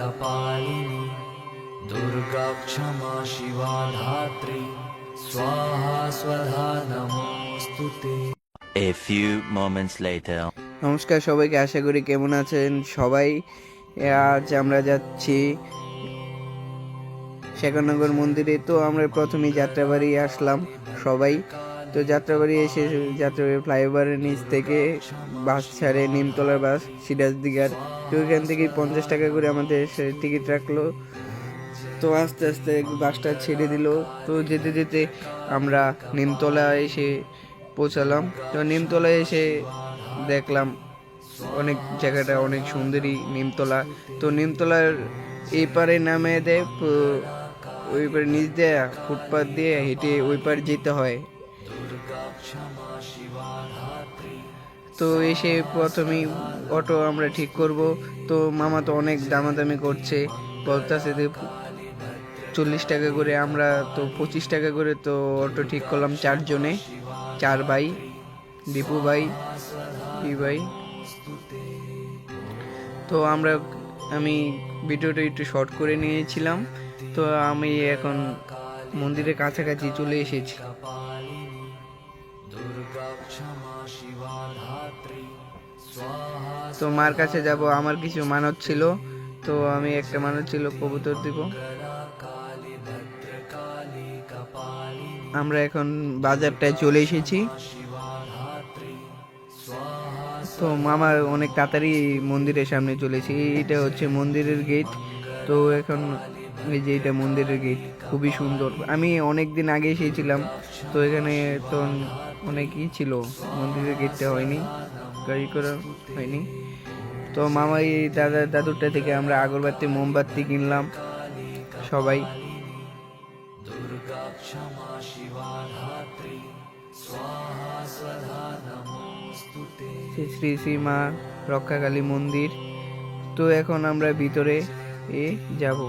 कपालिनी दुर्गा क्षमा शिवा धात्री स्वाहा स्वधा नमोऽस्तु ते A few moments later. নমস্কার সবাইকে আশা করি কেমন আছেন সবাই আজ আমরা যাচ্ছি শেখরনগর মন্দিরে তো আমরা প্রথমেই যাত্রাবাড়ি আসলাম সবাই তো যাত্রাবাড়ি এসে যাত্রাবাড়ি ফ্লাইওভারের নিচ থেকে বাস ছাড়ে, নিমতলার বাস সিরাজ দিঘার তো ওইখান থেকে পঞ্চাশ টাকা করে আমাদের টিকিট রাখল। তো আস্তে আস্তে বাসটা ছেড়ে দিল। তো যেতে যেতে আমরা নিমতলা এসে পৌঁছালাম। তো নিমতলায় এসে দেখলাম অনেক জায়গাটা অনেক সুন্দরী নিমতলা। তো নিমতলার এই পারে নামে দেয় ওই পারে নিচ দেয়া ফুটপাথ দিয়ে হেঁটে ওই পার যেতে হয়। তো এসে প্রথমেই অটো আমরা ঠিক করব। তো মামা তো অনেক দামাদামি করছে, বলতেছে যে চল্লিশ টাকা করে আমরা তো পঁচিশ টাকা করে তো অটো ঠিক করলাম চারজনে, চার ভাই, দীপু ভাই ই ভাই। তো আমরা, আমি ভিডিওটা একটু শর্ট করে নিয়েছিলাম। তো আমি এখন মন্দিরের কাছাকাছি চলে এসেছি। তো মার কাছে যাব, আমার কিছু মানত ছিল, তো আমি একটা মানত ছিল, কবুতর দিব। আমরা এখন বাজারটায় চলে এসেছি। তো মামার অনেক তাড়াতাড়ি মন্দিরের সামনে চলেছি এটা হচ্ছে মন্দিরের গেট। তো এখন এই যে এটা মন্দিরের গেট, খুবই সুন্দর। আমি অনেক দিন আগে এসেছিলাম, তো এখানে তো অনেকই ছিল। মন্দিরের গেটটা হয়নি, গাড়ি করা হয়নি। তো মামা এই দাদা, দাদুরটা থেকে আমরা আগরবাতি, মোমবাতি কিনলাম, সবাই। শ্রী শ্রী শ্রী মা রক্ষাকালী মন্দির। তো এখন আমরা ভিতরে এ যাব।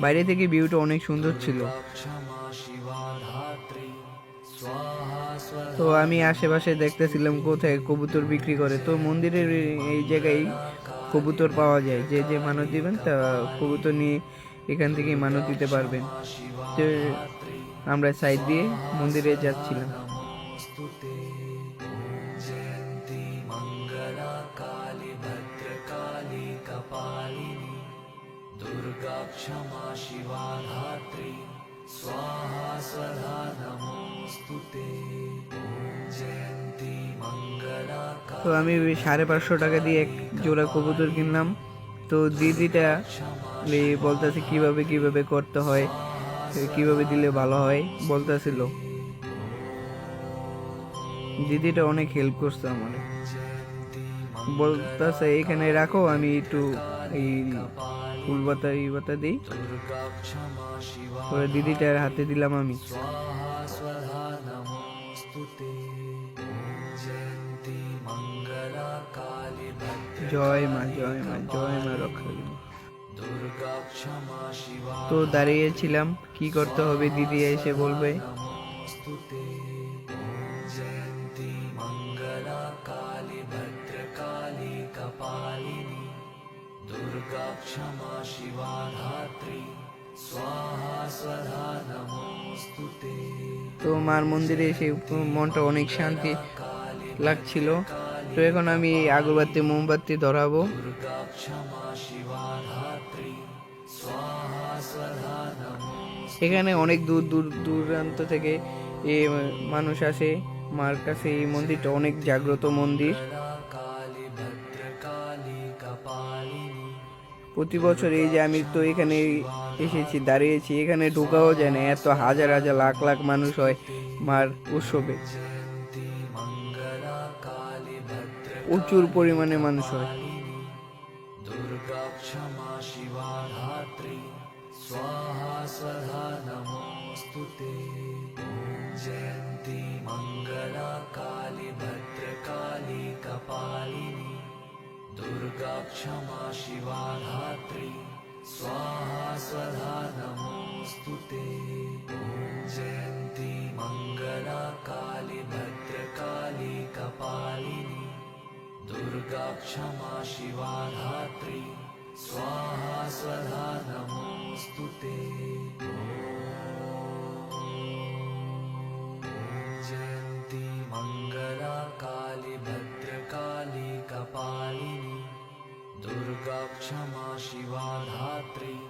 বাইরে থেকে ভিউটা অনেক সুন্দর ছিল। তো আমি আশেপাশে দেখতেছিলাম কোথায় কবুতর বিক্রি করে। তো মন্দিরের এই জায়গায় কবুতর পাওয়া যায়। যে যে মানত দিবেন, তা কবুতর নিয়ে এখান থেকে মানত দিতে পারবেন। তো আমরা সাইড দিয়ে মন্দিরে যাচ্ছিলাম। তো আমি সাড়ে পাঁচশো টাকা দিয়ে এক জোড়া কবুতর কিনলাম। তো দিদিটা বলতেছে, কীভাবে কীভাবে করতে হয়? কীভাবে দিলে ভালো হয়? বলতেছিল। দিদিটা অনেক হেল্প করছে আমার। বলতেছে, এখানে রাখো, আমি একটু এই ফুল বাতা এই বাতা দিই। দিদিটার হাতে দিলাম আমি। জয় মা জয় মা জয় মা রক্ষা তো দাঁড়িয়েছিলাম, কি করতে হবে দিদি এসে বলবে। তো মার মন্দিরে এসে মনটা অনেক শান্তি লাগছিল। তো এখন আমি আগরবাতি, মোমবাতি ধরাবো। এখানে অনেক দূর দূর, দূরান্ত থেকে এ মানুষ আসে। মার কাছে এই মন্দিরটা অনেক জাগ্রত মন্দির। প্রতি বছর এই যে আমি তো এখানে এসেছি দাঁড়িয়েছি এখানে ঢোকাও যায় না এত হাজার হাজার লাখ লাখ মানুষ হয় মার উৎসবে প্রচুর পরিমাণে মানুষ হয় दुर्गा क्षमा शिवाधात्री स्वाहा स्वधा नमोऽस्तु ते। जयन्ती मङ्गला काली भद्रकाली कपालिनी दुर्गा दुर्गाक्षमा शिवाधात्रि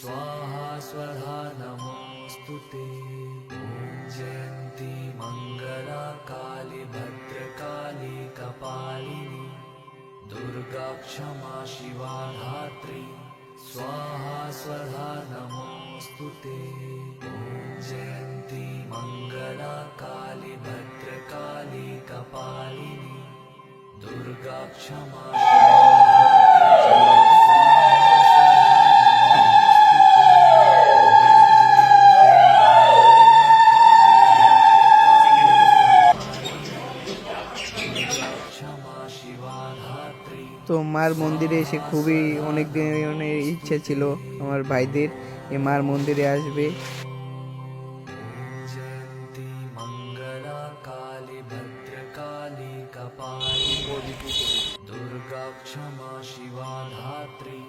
स्वाहा स्वधा नमोऽस्तु ते। जयन्ती मङ्गला दुर्गा क्षमा शिवा धात्री स्वाहा स्वधा नमोऽस्तु ते। जयन्ती काली भद्रकाली कपालिनी दुर्गा क्षमा তো মার মন্দিরে এসে খুবই অনেক দিনের ইচ্ছা ছিল আমার ভাইদের এই মার মন্দিরে আসবে जयन्ती मङ्गला काली भद्रकाली कपाली दुर्गा क्षमा शिवा धात्री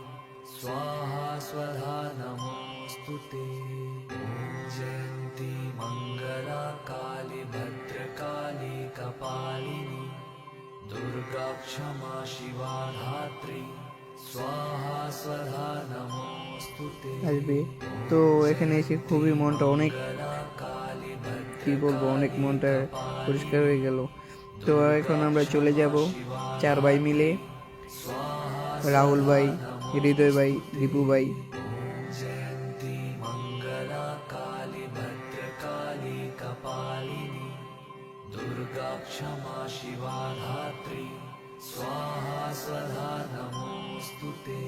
स्वाहा स्वधा नमोऽस्तु ते ॐ जयन्ती मङ्गला काली भद्रकाली कपालिनी दुर्गा क्षमा शिवा धात्री स्वाहा स्वधा नमोऽस्तु ते আসবে তো এখানে এসে খুবই মনটা অনেক काली भद्र কি বলবো অনেক মনটা পরিষ্কার হয়ে গেল তো এখন আমরা চলে যাব চার ভাই মিলে রাহুল ভাই হৃদয় ভাই দীপু ভাই दुर्गा क्षमा शिवा धात्री स्वाहा सदा नमोऽस्तु ते।